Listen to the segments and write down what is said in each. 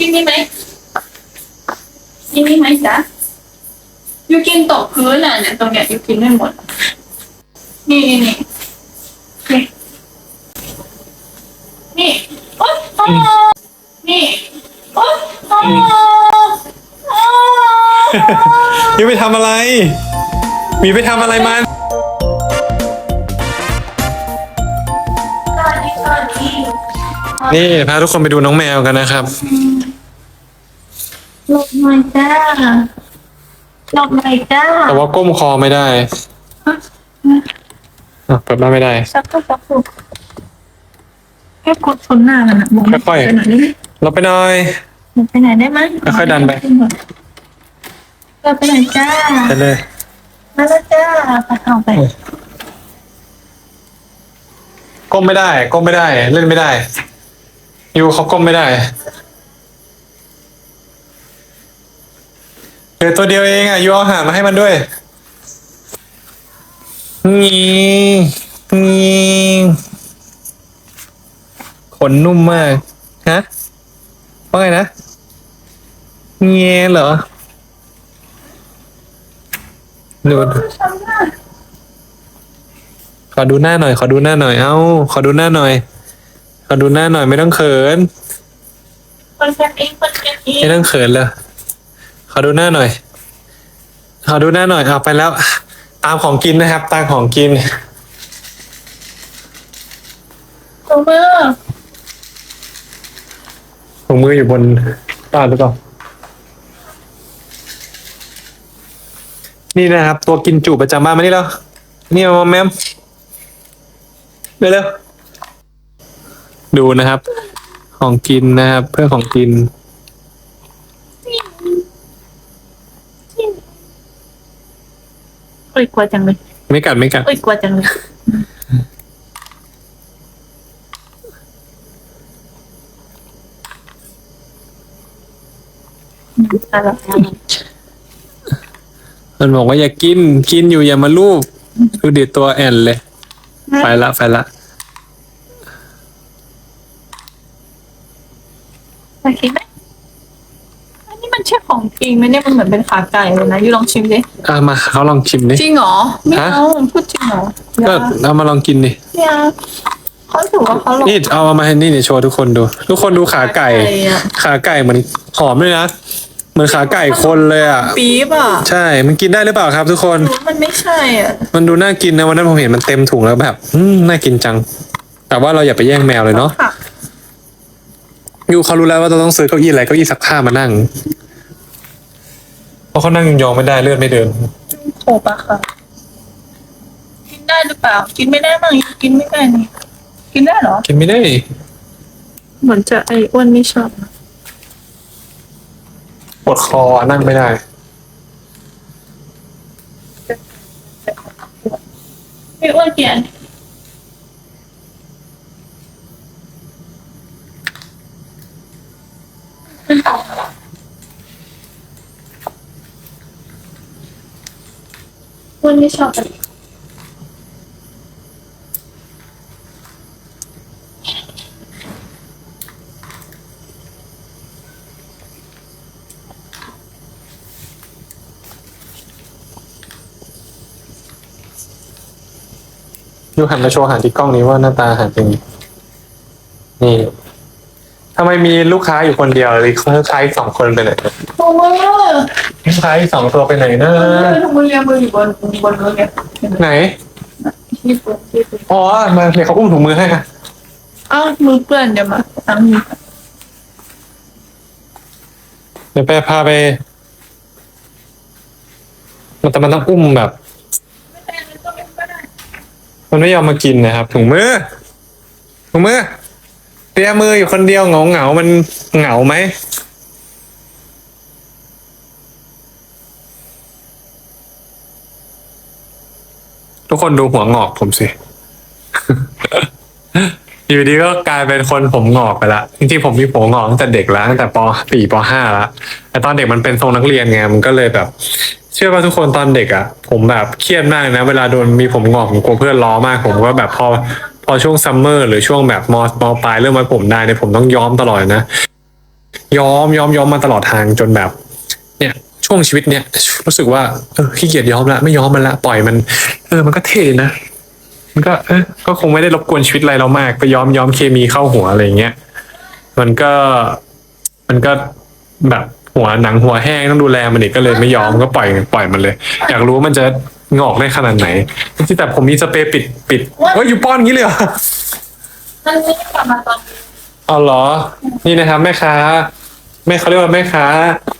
กินนี่ไหมกินนี่ไหมจ๊ะยูกินตกพื้นอะเนี่ยตรงเนี้ยยูกินไม่หมด นี่นี่นี่นี่นี่โอ๊ยอ๋อนี่โอ๊ยอ๋ออ๋อยูไปทำอะไรมีไปทำอะไรมันสวัสดีสวัสดีนี่พาทุกคนไปดูน้องแมวกันนะครับ หลบหน่อยจ้าหลบหน่อยจ้าแต่ว่าก้มคอไม่ได้อะเปิดบ้านไม่ได้ สักครู่สักครู่แค่กดชนหน้ามันอะมองไม่ค่อยๆ ไปไหนได้ไหมเราไปหน่อยหนูไปไหนได้ไหมค่อยๆดันไป เราไปไหนจ้า ไปเลย มาแล้วจ้าไปเอาไป ก้มไม่ได้ ก้มไม่ได้ เล่นไม่ได้ยูเขาก้มไม่ได้ เหลือตัวเดียวเองอะยูเอาอาหารมาให้มันด้วยงี้งี้ขนนุ่มมาก ฮะ ว่าไงนะเงี้ยเหรอดูทำหน้าขอดูหน้าหน่อย ขอดูหน้าหน่อย เอ้า ขอดูหน้าหน่อย ขอดูหน้าหน่อยไม่ต้องเขินคนกันเองคนกันเองไม่ต้องเขินเลย ขอดูหน้าหน่อย ขอดูหน้าหน่อยเอาไปแล้ว ตามของกินนะครับ ตามของกินตัวมือถุงมืออยู่บนบ้านหรือเปล่านี่นะครับ ตัวกินจุประจำบ้านมานี่แล้ว นี่มาแมมเร็วๆดูนะครับ ของกินนะครับ เพื่อของกิน อ้ยกลัวจังเลยไม่กัดไม่กัด เอ้ยกลัวจังเลยอืมอะไรอะไรมันบอกว่าอย่ากินกินอยู่อย่ามาลูบดูดิตัวแอนเลย ไปละไปละโอเคไหมอันนี้มัน ใช่ของจริงไหมเนี่ยมันเหมือนเป็นขาไก่เลยนะยูลองชิมดิอะมาเขาลองชิมดิ จริงเหรอไม่ฮะ เอาพูดจริงเหรอก็เอามาลองกินดิ เนี่ยเขาถือว่าเขาลง นี่เอามาให้นี่เนี่ยโชว์ทุกคนดู ทุกคนดูขาไก่ ขาไก่อะ ขาไก่เหมือนหอมเลยนะ เหมือนขาไก่คนเลยอะ ปี๊บอะใช่ มันกินได้หรือเปล่าครับ ทุกคน มันไม่ใช่อะมันดูน่ากินนะวันนั้นผมเห็นมันเต็มถุงแล้วแบบอืมน่ากินจัง แต่ว่าเราอย่าไปแย่งแมวเลยเนาะ ค่ะยูเขารู้แล้วว่าเราต้องซื้อเก้าอี้อะไรเก้าอี้ซักผ้ามานั่ง เพราะเขานั่งยองๆไม่ได้เลือดไม่เดินโขปะค่ะ กินได้หรือเปล่า กินไม่ได้มั้งกินไม่ได้นี่กินได้เหรอ กินไม่ได้ เหมือนจะไอ้อ้วนไม่ชอบนะปวดคอนั่งไม่ได้ไอ้อ้วนเกลียน อ้วนไม่ชอบอะไรยูหันมาโชว์อาหารที่กล้องนี้ว่าหน้าตาอาหารเป็นไงนี่ทำไมมีลูกค้าอยู่คนเดียวเลยลูกค้าอีกสองคนไปไหนถุงมื อลูกค้าอีกสองตัวไปไหนนะถุงมือเรียมืออยู่บนบนรถเนี่ยเห็นไหมไหน ที่เปิดที่เปิดอ๋อ มาเดี๋ยวเขาอุ้มถุงมือให้ค่ะอ้าวมือเปื้อนเดี๋ยวมาล้างมือเดี๋ยวไปพาไป มันแต่มันต้องอุ้มแบบ ไม่ได้มันก็ไม่ก็ได้มันไม่ยอมมากินนะครับ ถุงมือ ถุงมือ เตียมืออยู่คนเดียวเหงาเหงาๆมันเหงาไหม ทุกคนดูหัวงอกผมสิ อยู่ดีก็กลายเป็นคนผมงอกไปละจริงๆผมมีผมงอกตั้งแต่เด็กแล้วตั้งแต่ปสี่ปห้าละแต่ตอนเด็กมันเป็นทรงนักเรียนไงมันก็เลยแบบ เชื่อว่าทุกคนตอนเด็กอะ่ะ ผมแบบเครียดมากนะ เวลาโดนมีผมงอกผมกลัวเพื่อนล้อมาก ผมก็แบบพอพอช่วงซัมเมอร์หรือช่วงแบบมมปลายเริ่มไว้ผมได้เนี่ยผมต้องย้อมตลอดนะย้อมย้อมย้อมมาตลอดทางจนแบบ ช่วงชีวิตเนี่ยรู้สึกว่าเออขี้เกียจย้อมละไม่ย้อมมันละปล่อยมัน เออมันก็เท่นะมันก็เออก็คงไม่ได้รบกวนชีวิตอะไรเรามากไปย้อมย้อมเคมีเข้าหัวอะไรอย่างเงี้ยมันก็มันก็แบบหัวหนังหัวแห้งต้องดูแลมันอีกก็เลยไม่ยอมก็ปล่อยปล่อยมันเลย อยากรู้ว่ามันจะงอกได้ขนาดไหนที่แต่ผมมีสเปรย์ปิดปิดเฮ้ยอยู่ป้อนอย่างนี้เลยเหรอมันไม่ได้กลับมาตอนนี้อ๋อเหรอ นี่นะครับแม่ค้าแม่เขาเรียกว่าแม่ค้าเอ่อ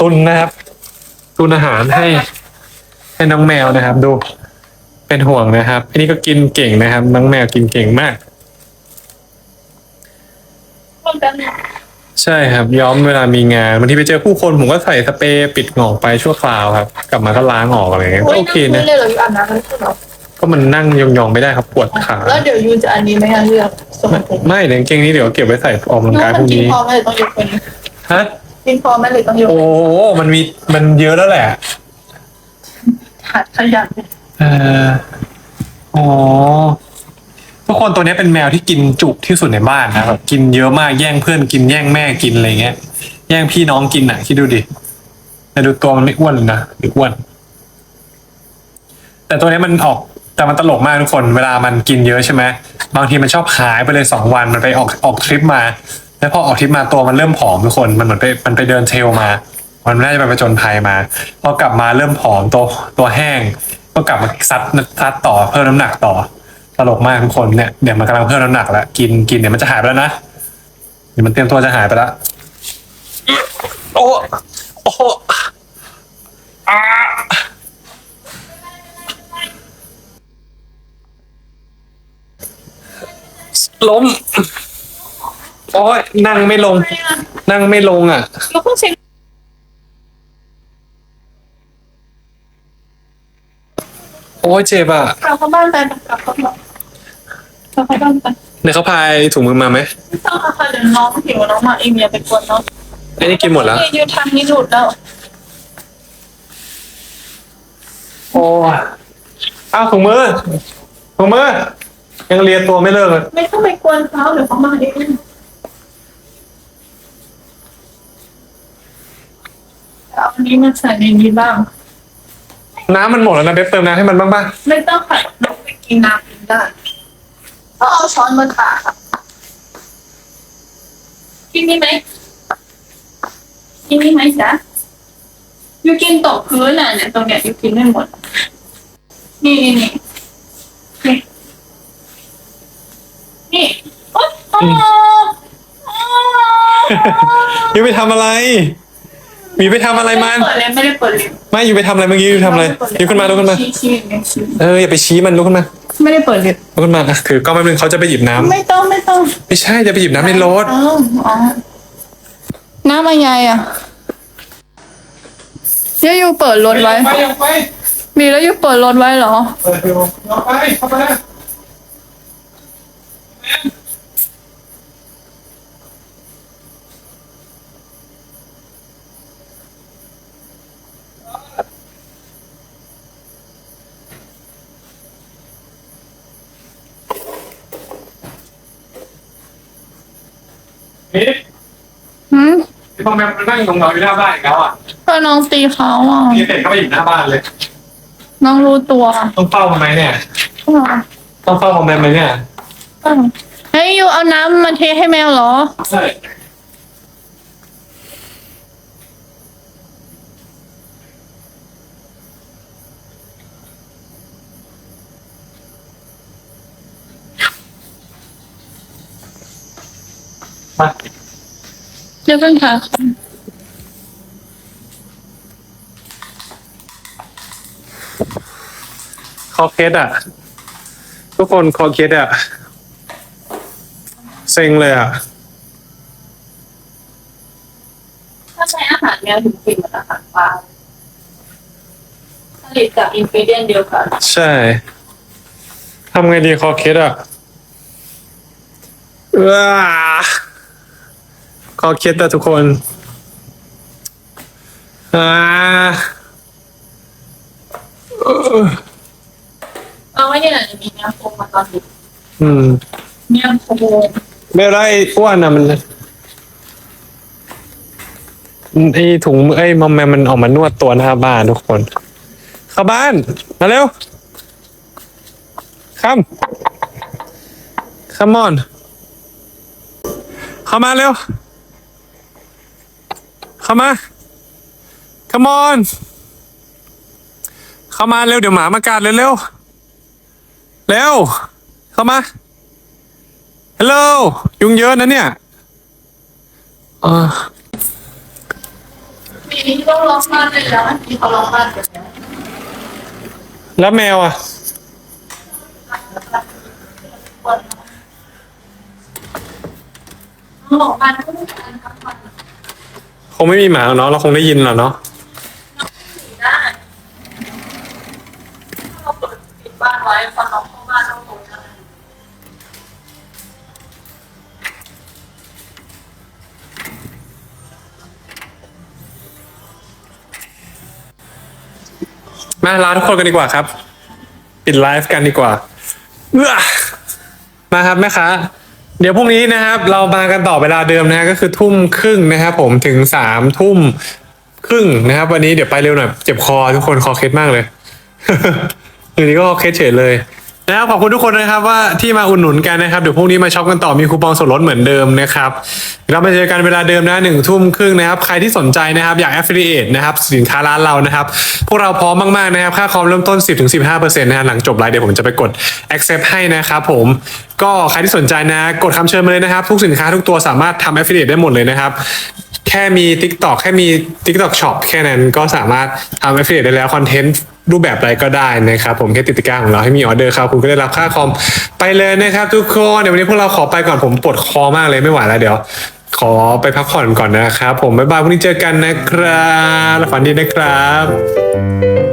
ตุนนะครับ ตุนอาหารให้ ให้น้องแมวนะครับ ดู เป็นห่วงนะครับอันนี้ก็กินเก่งนะครับ น้องแมวกินเก่งมากร่วมกันนะใช่ครับ ย้อมเวลามีงานบางทีไปเจอผู้คนผมก็ใส่สเปรย์ปิดหงอกไปชั่วคราวครับ กลับมาก็ล้างออกอะไรเงี้ยก็โอเคนั่นะงเลยเหรออยู่อาบน้ำแล้วใช่เหรอก็มันนั่งยองๆไม่ได้ครับปวดขาแล้วเดี๋ยวยูจะอันนี้ไหมอะเลือกสมผมไม่เดี๋ยวกางเกงนี้เดี๋ยวเก็บไว้ใส่ออกกำลังกายพมัรุ่งกินนี้พอไหมหรือต้องยกคนนี้ฮะ กินพอไหมหรือต้องยกโอ้มันมีมันเยอะแล้วแหละหัดขยันเอออ๋อทุกคนตัวเนี้ยเป็นแมวที่กินจุที่สุดในบ้านนะแบบกินเยอะมากแย่งเพื่อนกินแย่งแม่กินอะไรเงี้ย แย่งพี่น้องกินอะคิดดูดิแต่ดูตัวมันไม่อ้วนเลยนะหรืออ้วน แต่ตัวเนี้ยมันออกแต่มันตลกมากทุกคน เวลามันกินเยอะใช่ไหมบางทีมันชอบหายไปเลยสองวันมันไปออกออกทริปมา แล้วพอออกทริปมาตัวมันเริ่มผอมทุกคนมันเหมือนไปมันไปเดินเทรลมา มันน่าจะไปประจนภัยมา พอกลับมาเริ่มผอมตัวตัวแห้ง ก็กลับมาซัดซัดต่อเพิ่มน้ำหนักต่อตลกมากทุกคนเนี่ยเดี๋ยวมันกำลังเพิ่มน้ำหนักแล้วกินกินเดี๋ยวมันจะหายไปแล้วนะเดี๋ยวมันเตรียมตัวจะหายไปแล้วโอ้โอ้อาล้ม อ้ยนั่งไม่ลงนั่งไม่ลงอะ เราเพิ่งเช็คโอ้ยเจ็บอะ กลับเข้าบ้านไปกลับเข้าบ้านกลับเข้าบ้านไปเดี๋ยวเขาพายถุงมือมาไหมไม่ต้องค่ะค่ะเดี๋ยวน้องหิวน้องมาเองอย่าไปกวนน้องไอ้นี่กินหมดแล้วนี่ยูทำนี่หลุดแล้วโอ้อ้าวถุงมือถุงมือยังเรียนตัวไม่เลิกเลยไม่ต้องไปกวนเขาเดี๋ยวเขามาเอง เอาอันนี้มาใส่ในนี้บ้าง น้ำมันหมดแล้วนะเบ๊บเติมน้ำให้มันบ้างป่ะไม่ต้องค่ะน้องไปกินน้ำกินได้เอาเอาช้อนมาตักค่ะกินนี่ไหมกินนี่ไหมจ๊ะยูกินตกพื้นอะเนี่ยตรงเนี้ยยูกินไม่หมด นี่นี่นี่นี่นี่โอ๊ยโอ๊ยโอ๊ยยูไปทำอะไร มีไปทำอะไรมัน เปิดเลยไม่ได้เปิดเลยไม่ยูไปทำอะไรเมื่อกี้ยูทำอะไรยูขึ้นมาลุกขึ้นมา ชี้ชี้อย่างเงี้ยชี้เอออย่าไปชี้มันลุกขึ้นมาไม่ได้เปิดเลยลุกขึ้นมาอะถือกล้องแป๊บนึงเขาจะไปหยิบน้ำไม่ต้องไม่ต้องไม่ใช่จะไปหยิบน้ำในรถอ๋ออ๋อน้ำอะไรอะเดี๋ยวยูเปิดรถไว้ ไปยังไปมีแล้วยูเปิดรถไว้เหรอ เปิดอยู่เอาไปเข้าไป พ่อแม่มันนั่งตรงเราอยู่หน้าบ้านอีกแล้วอะก็น้องตีเขาอะ มีเด็กเข้าไปอยู่หน้าบ้านเลย น้องรู้ตัวต้องเฝ้ามันไหมเนี่ยอะต้องเฝ้ามันไหมเนี่ยอะเฮ้ยยูเอาน้ำมาเทให้แมวเหรอ ใช่มา เดี๋ยวกันค่ะ คอเคสอะ ทุกคนคอเคสอะ เซ็งเลยอะ ถ้าใช้อาหารแมวถึงกินเหมือนอาหารปลาผลิตจากอินกรีเดียนเดียวกันใช่ทำไงดีคอเคสอะว้า คอเคสอะทุกคนอ่าเออเอาไว้เนี่ยมีแมวโคงมาตอนดึกอืมแมวโคงไม่ไรอ้วนอะมันไอ้ถุงมือไอ้มอมแมมมันออกมานวดตัวหน้าบ้านทุกคน เข้าบ้าน มาเร็วคัมคัมอน เข้ามาเร็ว เข้ามา come on เข้ามาเร็วเดี๋ยวหมามากัดเร็วเร็วเร็วเข้ามาฮัลโหลยุงเยอะนะเนี่ยเออปีนี้ต้องล็อกบ้านเลยแล้วที่เขาล็อกบ้านกันแล้วแล้วแมวอะล็อกบ้านทุกวันทั้งวัน คงไม่มีหมาหรอกเนาะเราคงได้ยินหรอกเนาะสีได้ถ้าเราเปิดปิดบ้านไว้พอน้องเข้าบ้านเราตกใจมาลาทุกคนกันดีกว่าครับ ปิดไลฟ์กันดีกว่าเอื้อมาครับแม่ค้า เดี๋ยวพรุ่งนี้นะครับเรามากันต่อเวลาเดิมนะฮะก็คือทุ่มครึ่งนะครับผมถึงสามทุ่มครึ่งนะครับ วันนี้เดี๋ยวไปเร็วหน่อยเจ็บคอทุกคนคอเคล็ดมากเลย อยู่ดีก็คอเคล็ดเฉยเลย นะครับขอบคุณทุกคนนะครับว่าที่มาอุดหนุนกันนะครับเดี๋ยวพรุ่งนี้มาช็อปกันต่อมีคูปองส่วนลดเหมือนเดิมนะครับเรามาเจอกันเวลาเดิมนะหนึ่งทุ่มครึ่งนะครับ ใครที่สนใจนะครับอยาก affiliate นะครับสินค้าร้านเรานะครับ พวกเราพร้อมมากๆนะครับ ค่าคอมเริ่มต้น 10-15%นะฮะหลังจบไลฟ์เดี๋ยวผมจะไปกด accept ให้นะครับผมก็ใครที่สนใจนะกดคำเชิญมาเลยนะครับ ทุกสินค้าทุกตัวสามารถทำ affiliate ได้หมดเลยนะครับแค่มี TikTok แค่มี TikTok Shop แค่นั้นก็สามารถทำ affiliate ได้แล้วคอนเทนต์ รูปแบบอะไรก็ได้นะครับ ผมแค่ติดติก้าของเราให้มีออเดอร์ครับคุณก็ได้รับค่าคอมไปเลยนะครับ ทุกคนเดี๋ยววันนี้พวกเราขอไปก่อนผมปวดคอมากเลยไม่ไหวแล้วเดี๋ยว ขอไปพักผ่อนก่อนนะครับ ผมบ๊ายบายพรุ่งนี้เจอกันนะครับฝันดีนะครับ